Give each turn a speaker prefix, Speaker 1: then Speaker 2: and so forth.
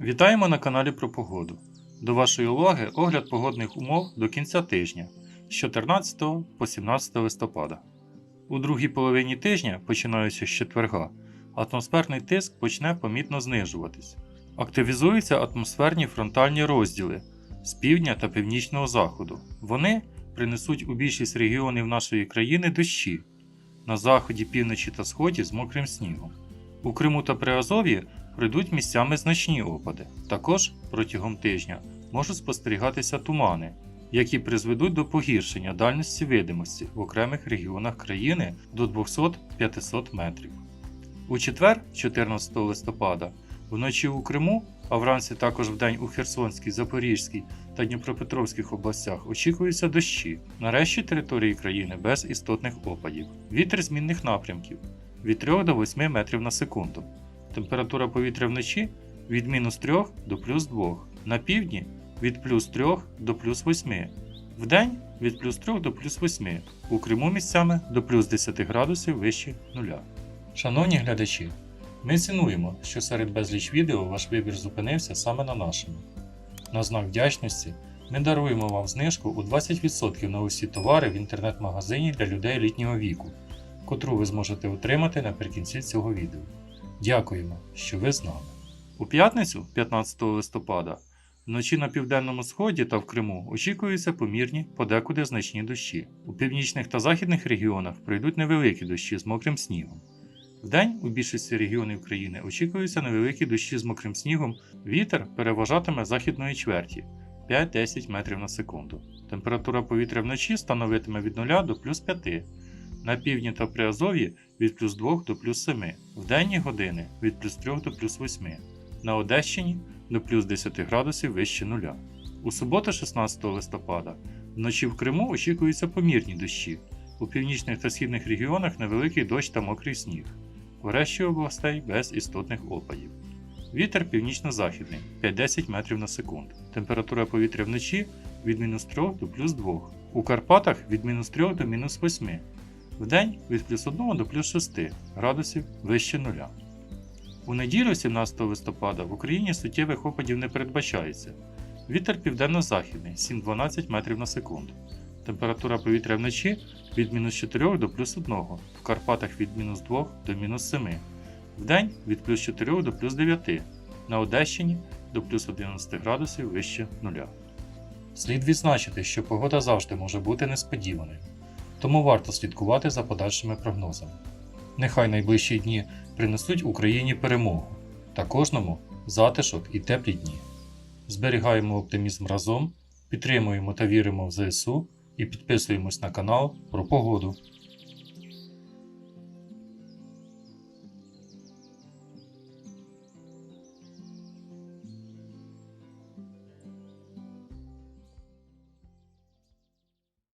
Speaker 1: Вітаємо на каналі про погоду. До вашої уваги огляд погодних умов до кінця тижня з 14 по 17 листопада. У другій половині тижня, починаючи з четверга, атмосферний тиск почне помітно знижуватись. Активізуються атмосферні фронтальні розділи з півдня та північного заходу. Вони принесуть у більшість регіонів нашої країни дощі на заході, півночі та сході з мокрим снігом. У Криму та Приазов'ї пройдуть місцями значні опади. Також протягом тижня можуть спостерігатися тумани, які призведуть до погіршення дальності видимості в окремих регіонах країни до 200-500 метрів. У четвер, 14 листопада, вночі у Криму, а вранці також вдень у Херсонській, Запорізькій та Дніпропетровських областях очікуються дощі. Нарешті території країни без істотних опадів. Вітер змінних напрямків від 3 до 8 метрів на секунду. Температура повітря вночі від мінус 3 до плюс 2. На півдні від плюс 3 до плюс 8. Вдень від плюс 3 до плюс 8. У Криму місцями до плюс 10 градусів вище нуля. Шановні глядачі, ми цінуємо, що серед безліч відео ваш вибір зупинився саме на нашому. На знак вдячності ми даруємо вам знижку у 20% на усі товари в інтернет-магазині для людей літнього віку, котру ви зможете отримати наприкінці цього відео. Дякуємо, що ви з нами. У п'ятницю, 15 листопада, вночі на південному сході та в Криму очікуються помірні, подекуди значні дощі. У північних та західних регіонах пройдуть невеликі дощі з мокрим снігом. Вдень у більшості регіонів країни очікуються невеликі дощі з мокрим снігом. Вітер переважатиме західної чверті 5-10 метрів на секунду. Температура повітря вночі становитиме від 0 до плюс 5. На півдні та Приазов'ї від плюс 2 до плюс 7, в денні години від плюс 3 до плюс 8, на Одещині до плюс 10 градусів вище нуля. У суботу 16 листопада вночі в Криму очікуються помірні дощі. У північних та східних регіонах невеликий дощ та мокрий сніг. У решті областей без істотних опадів. Вітер північно-західний 5-10 метрів на секунду. Температура повітря вночі від мінус 3 до плюс 2. У Карпатах від мінус 3 до мінус 8. Вдень від плюс 1 до плюс 6 градусів вище нуля. У неділю 17 листопада в Україні суттєвих опадів не передбачається. Вітер південно-західний 7-12 метрів на секунду. Температура повітря вночі від мінус 4 до плюс 1, в Карпатах від мінус 2 до мінус 7. Вдень від плюс 4 до плюс 9, на Одещині до плюс 11 градусів вище нуля. Слід відзначити, що погода завжди може бути несподіваною тому варто слідкувати за подальшими прогнозами. Нехай найближчі дні принесуть Україні перемогу та кожному затишок і теплі дні. Зберігаємо оптимізм разом, підтримуємо та віримо в ЗСУ і підписуємось на канал про погоду.